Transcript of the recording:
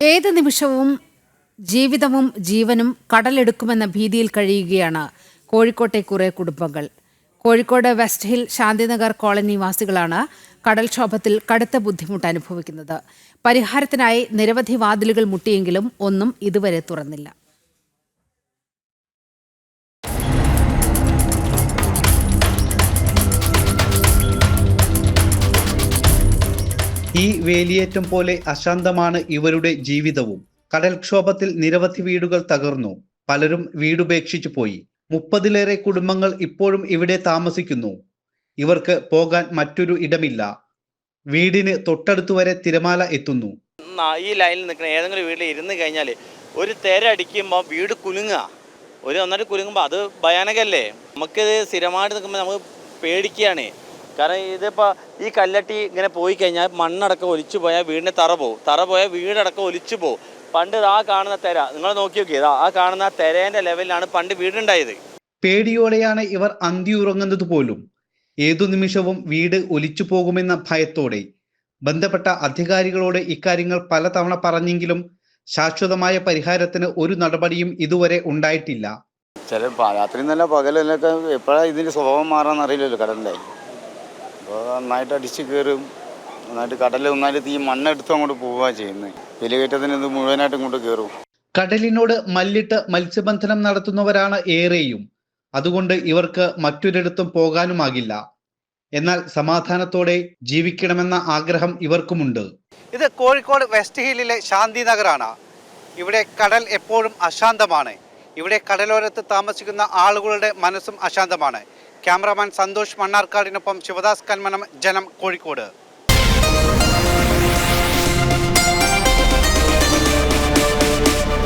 ഏത് നിമിഷവും ജീവിതവും ജീവനും കടലെടുക്കുമെന്ന ഭീതിയിൽ കഴിയുകയാണ് കോഴിക്കോട്ടെ കുറെ കുടുംബങ്ങൾ. Kozhikode west hill Shantinagar colony വാസികളാണ് കടൽക്ഷോഭത്തിൽ കടുത്ത ബുദ്ധിമുട്ട് അനുഭവിക്കുന്നത്. പരിഹാരത്തിനായി നിരവധി വാതിലുകൾ മുട്ടിയെങ്കിലും ഒന്നും ഇതുവരെ തുറന്നില്ല. ഈ വേലിയേറ്റം പോലെ അശാന്തമാണ് ഇവരുടെ ജീവിതവും. കടൽക്ഷോഭത്തിൽ നിരവധി വീടുകൾ തകർന്നു. പലരും വീടുപേക്ഷിച്ചു പോയി. മുപ്പതിലേറെ കുടുംബങ്ങൾ ഇപ്പോഴും ഇവിടെ താമസിക്കുന്നു. ഇവർക്ക് പോകാൻ മറ്റൊരു ഇടമില്ല. വീടിന് തൊട്ടടുത്തു വരെ തിരമാല എത്തുന്നു. ഈ ലൈനിൽ നിൽക്കുന്ന ഏതെങ്കിലും വീട്ടിൽ ഇരുന്ന് കഴിഞ്ഞാൽ ഒരു തിര അടിക്കുമ്പോൾ വീട് കുലുങ്ങുക. ഒരു ഒന്നായിട്ട് കുലുങ്ങുമ്പോൾ അത് ഭയാനകല്ലേ? നമുക്കിത് സ്ഥിരമായിട്ട് നിൽക്കുമ്പോൾ നമുക്ക് പേടിക്കുകയാണ്. കാരണം ഇതിപ്പോൾ ഈ കല്ലട്ടി ഇങ്ങനെ പോയി കഴിഞ്ഞാൽ മണ്ണടക്കം ഒലിച്ചു പോയാൽ വീടിന് തറ പോകും തറ പോയാൽ വീടടക്കം ഒലിച്ചു പോകും പണ്ട് ആ കാണുന്ന തെര. നിങ്ങൾ നോക്കി നോക്കിയത് ആ കാണുന്ന തെരേന്റെ ലെവലിലാണ് പണ്ട് വീടുണ്ടായത്. പേടിയോടെയാണ് ഇവർ അന്തി ഉറങ്ങുന്നത് പോലും. ഏതു നിമിഷവും വീട് ഒലിച്ചു പോകുമെന്ന ഭയത്തോടെ. ബന്ധപ്പെട്ട അധികാരികളോട് ഇക്കാര്യങ്ങൾ പലതവണ പറഞ്ഞെങ്കിലും ശാശ്വതമായ പരിഹാരത്തിന് ഒരു നടപടിയും ഇതുവരെ ഉണ്ടായിട്ടില്ല. ചില രാത്രി നല്ല പകലൊക്കെ എപ്പോഴാണ് ഇതിന്റെ സ്വഭാവം മാറാന്ന് അറിയില്ലല്ലോ കടലിന്റെ അപ്പോൾ നന്നായിട്ട് അടിച്ച് കയറും നന്നായിട്ട് കടലിൽ നന്നായിട്ട് തീ മണ്ണെടുത്ത് അങ്ങോട്ട് പോവുക ചെയ്യുന്നത് വെലികയറ്റത്തിന് ഇത് മുഴുവനായിട്ട് ഇങ്ങോട്ട് കയറും കടലിനോട് മല്ലിട്ട് മത്സ്യബന്ധനം നടത്തുന്നവരാണ് ഏറെയും. അതുകൊണ്ട് ഇവർക്ക് മറ്റൊരിടത്തും പോകാനുമാകില്ല. എന്നാൽ സമാധാനത്തോടെ ജീവിക്കണമെന്ന ആഗ്രഹം ഇവർക്കുമുണ്ട്. ഇത് കോഴിക്കോട് വെസ്റ്റ് ഹില്ലിലെ ശാന്തി നഗറാണ്. ഇവിടെ കടൽ എപ്പോഴും അശാന്തമാണ്. ഇവിടെ കടലോരത്ത് താമസിക്കുന്ന ആളുകളുടെ മനസ്സും അശാന്തമാണ്. ക്യാമറാമാൻ സന്തോഷ് മണ്ണാർക്കാടിനൊപ്പം ശിവദാസ് കന്മനം ജനം കോഴിക്കോട്.